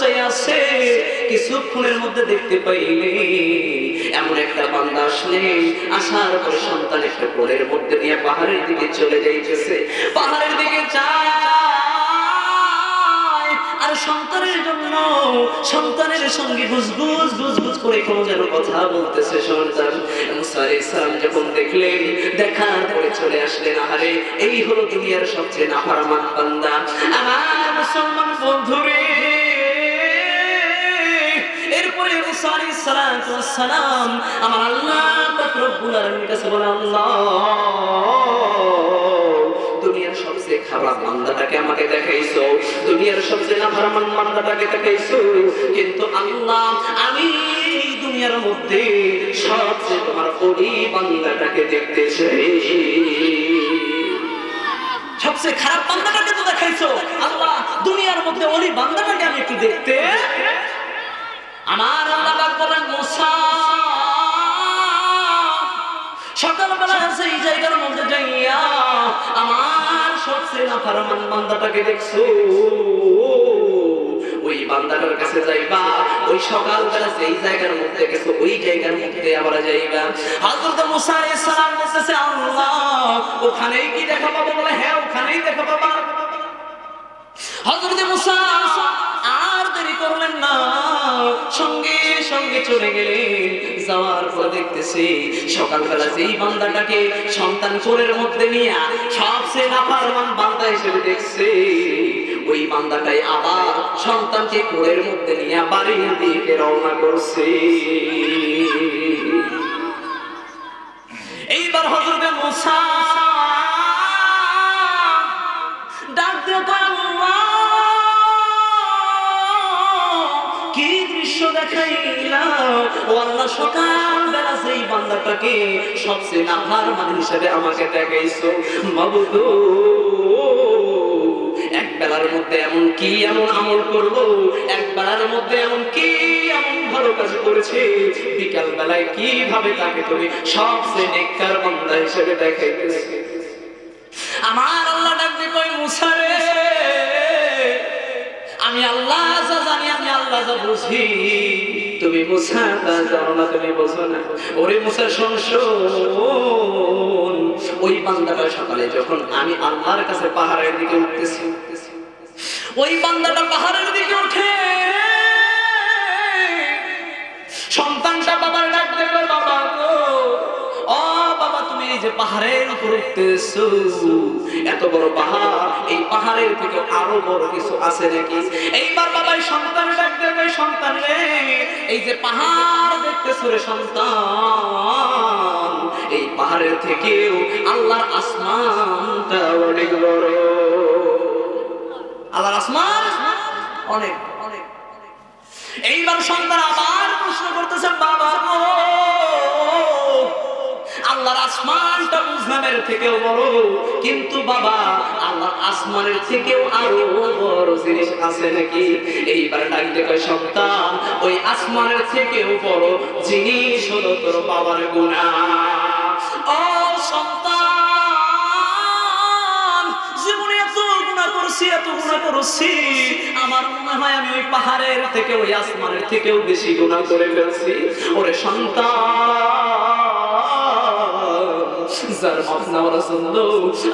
চাই আছে কিছুক্ষণের মধ্যে দেখতে পাইলে এমন একটা বান্দা আসলে আসার পরে সন্তান একটা কোলের মধ্যে নিয়ে পাহাড়ের দিকে চলে যাইতেছে। পাহাড়ের দিকে যায়, আর সন্তানের জন্য যখন দেখলেন, দেখার পরে চলে আসলেন, আহারে, এই হলো দুনিয়ার সবচেয়ে নাফরমান বান্দা। আমার মুসলমান বন্ধুরে দুনিয়ার সবচেয়ে খারাপ বান্দাটাকে দেখাইছো কিন্তু আল্লাহ, আমি দুনিয়ার মধ্যে সবচেয়ে তোমার ওই বান্দাটাকে দেখতে চাই সবচেয়ে খারাপ বান্দাটাকে তো দেখাইছো। আল্লাহ, দুনিয়ার মধ্যে ওই বান্দাটাকে আমি একটু দেখতে আমার আল্লাহ বলেন, মুসা, সকালবেলা সেই জায়গার মধ্যে যাইয়া আমার সবচেয়ে নাফরমান বান্দাটাকে দেখছ। ওই বান্দাটার কাছে যাইবা, ওই সকালবেলা যেই জায়গার মধ্যে গেছো, ওই জায়গার মধ্যে আবার যাইবা। হযরত মুসা আলাইহিস সালাম বলতেছে, আল্লাহ, ওখানেই কি দেখা পাবো? বলে হ্যাঁ ওখানেই দেখা পাবা। হযরত মুসা করলেন না। সঙ্গে সঙ্গে চলে গেলেন। যাওয়ার পর দেখতেছি সকালবেলা যেই বান্দাটাকে সন্তান কোলের মধ্যে নিয়ে সবচেয়ে নাফরমান বান্দা হিসেবে দেখছে। ওই বান্দাটাই আবার সন্তানকে কোলের মধ্যে নিয়ে বাড়ির দিকে রওনা করছে। এইবার হজরতে মুসা মধ্যে এমন কি এমন আমল মধ্যে এমন কি এমন ভালো কাজ করেছে? বিকাল বেলায় কীভাবে তাকে তুমি সবচেয়ে বান্দা হিসেবে দেখাইতেছে? আমার আল্লাহ ডাকবে কই মুসারে আমি আল্লাহ তুমি মুসা, জানো না তুমি বোঝো না। ওরে মুসা ওই সকালে যখন আমি আল্লাহর কাছে পাহাড়ের দিকে উঠতেছি, ওই পাহাড়ের দিকে উঠে। সন্তানটা বাবার ডাক দেবে বাবা গো ও বাবা, তুমি এই যে পাহাড়ের উপর উঠতেছো, এত বড় পাহাড়, এই পাহাড়ের থেকে আরও বড় কিছু আছে নাকি? এইবার সন্তান রে। এই যে পাহাড় দেখতেছো রে সন্তান, এই পাহাড়ের থেকেও আল্লাহর আসমানটা অনেক বড়। আল্লাহর আসমান অনেক অনেক এইবার সন্তান আবার প্রশ্ন করতেছে বাবা গো, আল্লাহর আসমানটা বুঝলামের থেকেও বড়, কিন্তু বাবা, আল্লাহর আসমানের থেকেও আরও বড়। জিনিস আছে নাকি? এইবার ডাকতে কয় সন্তান ওই আসমানের থেকেও বড় জিনিস হলো তোর বাবার গুণা ও সন্তান জীবনে এত গুণা করছি, এত গুণা করছি, আমার মনে হয় আমি ওই পাহাড়ের থেকে, ওই আসমানের থেকেও বেশি গুণা করে ফেলছি। ওরে সন্তান মাফ নেওয়ার জন্য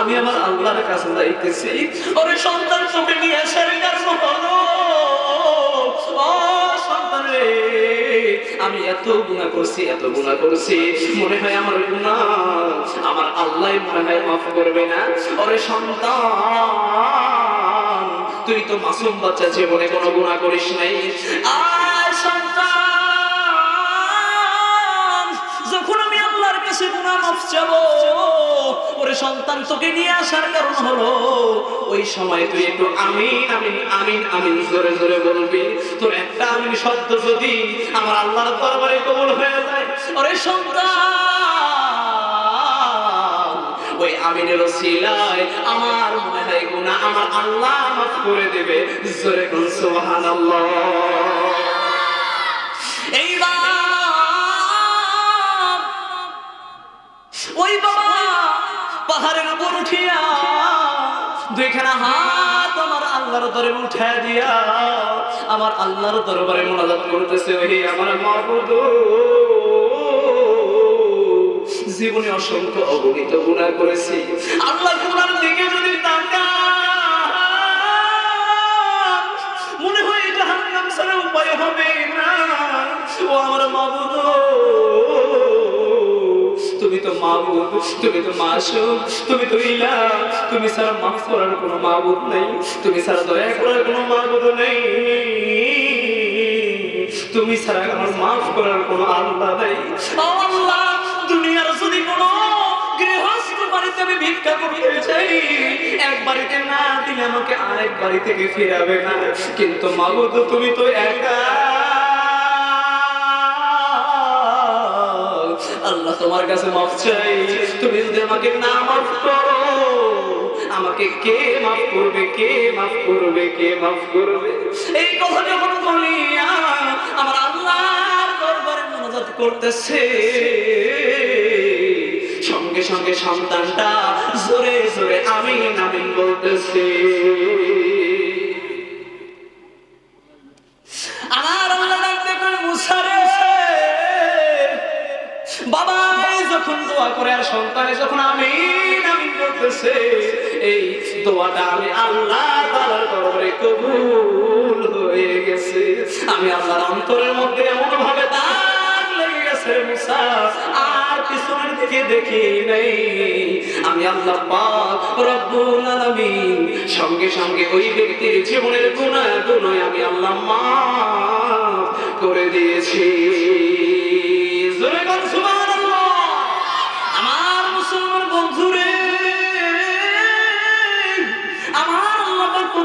আমি আমার আল্লাহর কাছে যাইতেছি। ওরে সন্তান তোকে নিয়ে কারণ হলো সন্তান আমি এত গুণা করছি, এত গুণা করছি। মনে হয় আমার গুণা আমার আল্লাহ মনে হয় মাফ করবে না। ওরে সন্তান, তুই তো মাসুম বাচ্চা জীবনে কোনো গুণা করিস নাই। আয় সন্তান। আমার মনে আমার আল্লাহ করে দেবে। জোরে কোন সুবহানাল্লাহ। ওই বাবা, পাহাড়ের উপর উঠিয়া দুইখানা হাত আমার আল্লাহর দরবারে উঠা দিয়া আমার আল্লাহর দরবারে মোনাজাত করতেছে ওই আমার মাবুদ জীবনে অসংখ্য অগণিত গুণা করেছি। আল্লাহ গুণার দিকে যদি তাকান, মনে হয় এটা জাহান্নাম ছাড়া উপায় হবে না। ও আমার মাবুদ তুমি তো মাবুদ, তুমি তো মাসুদ, তুমি তো ইলা তুমি ছাড়া মাফ করার কোনো মাবুদ নেই। তুমি ছাড়া দয়া করার কোনো মাবুদ নেই। তুমি ছাড়া আমার মাফ করার কোনো আল্লাহ নেই। আল্লাহ, দুনিয়ার যদি কোনো গৃহস্থ বাড়িতে আমি ভিক্ষা করতে চাই, এক বাড়িতে না দিলে আমাকে আরেক বাড়ি থেকে ফিরাবে না। কিন্তু মাবুদ, তুমি তো একা। আল্লাহ তোমার কাছে মাফ চাই। তুমি যদি আমাকে না মাফ করো, আমাকে কে মাফ করবে, কে মাফ করবে, কে মাফ করবে? এই কথা যখন বলি আমার আল্লাহর দরবারে মনোজাত করতেছে, সঙ্গে সঙ্গে সন্তানটা জোরে জোরে আমি নামিন বলতেছে। যখন দোয়া করে আর সন্তানে যখন করতেছে এই দোয়াটা আমি আল্লাহ কবুল হয়ে গেছে। আমি আল্লাহর অন্তরের মধ্যে এমন ভাবে দাগ লেগে গেছে আর পিছনের দিকে দেখি নেই। আমি আল্লাহ পাক রব্বুল আলামিন, সঙ্গে সঙ্গে ওই ব্যক্তির জীবনের গুনাহ গুনাহ আমি আল্লাহ মাফ করে দিয়েছি।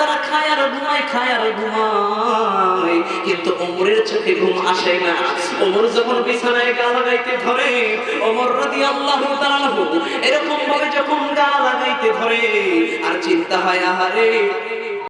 নেতারা খায় আর ঘুমায়, খায় আর ঘুমায়। কিন্তু ওমরের চোখে ঘুম আসে না। ওমর যখন বিছানায় গা লাগাইতে ধরে, ওমর রাদি আল্লাহ এরকম ভাবে যখন গা লাগাইতে ধরে, আর চিন্তা হয়, আহারে